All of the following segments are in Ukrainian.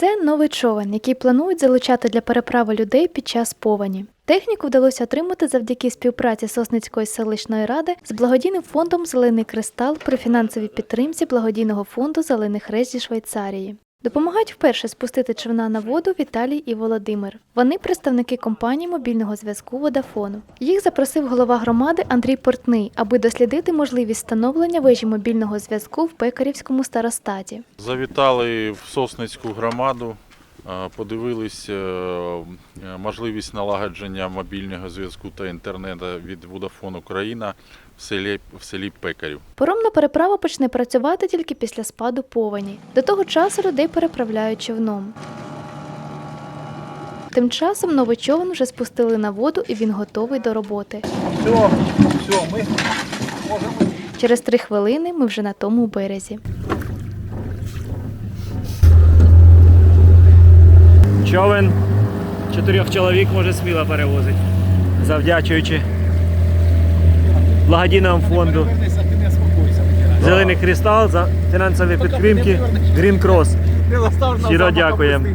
Це новий човен, який планують залучати для переправи людей під час повені. Техніку вдалося отримати завдяки співпраці Сосницької селищної ради з благодійним фондом Зелений кристал при фінансовій підтримці благодійного фонду Зелений хрест зі Швейцарії. Допомагають вперше спустити човна на воду Віталій і Володимир. Вони представники компанії мобільного зв'язку Водафону. Їх запросив голова громади Андрій Портний, аби дослідити можливість встановлення вежі мобільного зв'язку в Пекарівському старостаті. Завітали в Сосницьку громаду, е, подивились е, можливість налагодження мобільного зв'язку та інтернету від Vodafone Україна в селі, в селі Пекарів. Поромна переправа почне працювати тільки після спаду повені. До того часу людей переправляють човном. Тим часом новий човен вже спустили на воду і він готовий до роботи. Все, все, ми можемо. Через три хвилини ми вже на тому березі. Човен чотирьох чоловік може сміло перевозити, завдячуючи благодійному фонду. Зелений кристал за фінансові підтримки Green Cross. Щиро дякуємо.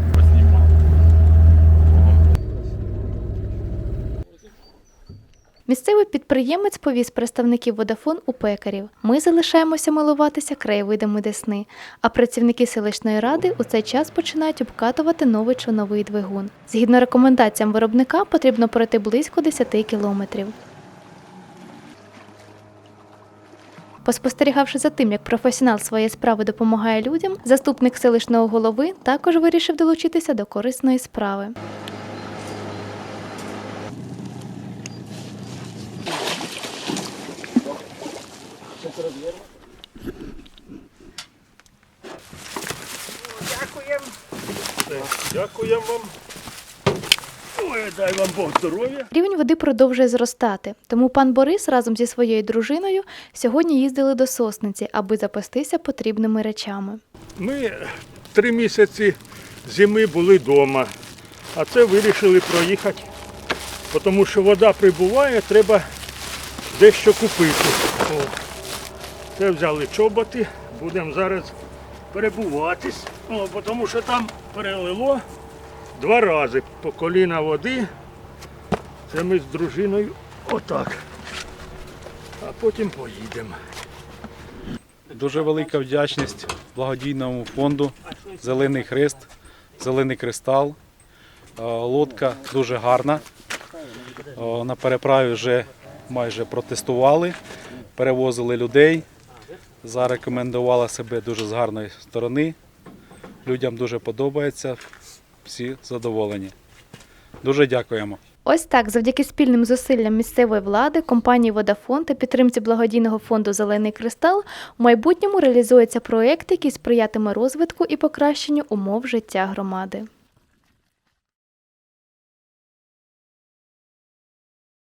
Місцевий підприємець повіз представників Водафон у пекарів. Ми залишаємося милуватися краєвидами Десни, а працівники селищної ради у цей час починають обкатувати новий човновий двигун. Згідно рекомендаціям виробника, потрібно пройти близько 10 кілометрів. Поспостерігавши за тим, як професіонал своєї справи допомагає людям, заступник селищного голови також вирішив долучитися до корисної справи. Дякуємо вам. Ой, дай вам Бог здоров'я. Рівень води продовжує зростати, тому пан Борис разом зі своєю дружиною сьогодні їздили до сосниці, аби запастися потрібними речами. Ми три місяці зими були вдома, а це вирішили проїхати, тому що вода прибуває, треба дещо купити. О. Це взяли чоботи, будемо зараз перебуватись, О, тому що там перелило два рази по коліна води. Це ми з дружиною отак. А потім поїдемо. Дуже велика вдячність благодійному фонду Зелений Хрест, Зелений Кристал. Лодка дуже гарна. На переправі вже майже протестували, перевозили людей. Зарекомендувала себе дуже з гарної сторони. Людям дуже подобається, всі задоволені. Дуже дякуємо. Ось так, завдяки спільним зусиллям місцевої влади, компанії Водафон та підтримці благодійного фонду Зелений кристал у майбутньому реалізується проєкт, який сприятиме розвитку і покращенню умов життя громади.